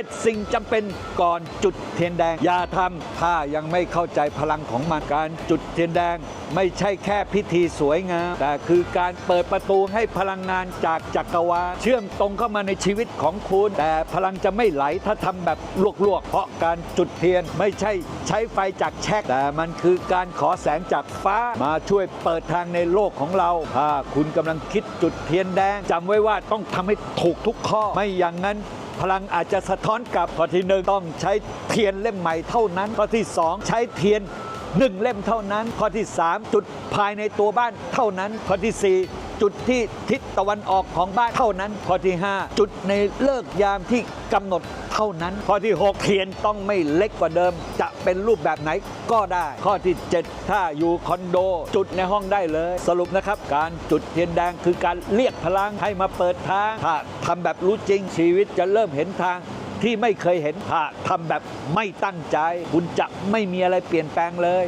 7 สิ่งจำเป็นก่อนจุดเทียนแดง อย่าทำถ้ายังไม่เข้าใจพลังของมันการจุดเทียนแดง ไม่ใช่แค่พิธีสวยงาม แต่คือการเปิดประตูให้พลังงานจากจักรวาลเชื่อมตรงเข้ามาในชีวิตของคุณ แต่พลังจะไม่ไหลถ้าทำแบบลวกๆ เพราะการจุดเทียนไม่ใช่ใช้ไฟจากแช็กแต่มันคือการขอแสงจากฟ้ามาช่วยเปิดทางในโลกของเราถ้าคุณกำลังคิดจุดเทียนแดงจำไว้ว่าต้องทำให้ถูกทุกข้อไม่อย่างนั้น พลังอาจจะสะท้อนกลับข้อที่หนึ่งต้องใช้เทียนเล่มใหม่เท่านั้นข้อที่สองใช้เทียน หนึ่งเล่มเท่านั้น ข้อที่สามจุดภายในตัวบ้านเท่านั้น ข้อที่สี่จุดที่ทิศตะวันออกของบ้านเท่านั้น ข้อที่ห้าจุดในเลิกยามที่กำหนดเท่านั้น ข้อที่หกเทียนต้องไม่เล็กกว่าเดิม จะเป็นรูปแบบไหนก็ได้ ข้อที่เจ็ดถ้าอยู่คอนโด จุดในห้องได้เลย สรุปนะครับ การจุดเทียนแดงคือการเรียกพลังให้มาเปิดทางถ้าทำแบบรู้จริงชีวิตจะเริ่มเห็นทาง ที่ไม่เคยเห็นถ้าทำแบบไม่ตั้งใจ คุณจะไม่มีอะไรเปลี่ยนแปลงเลย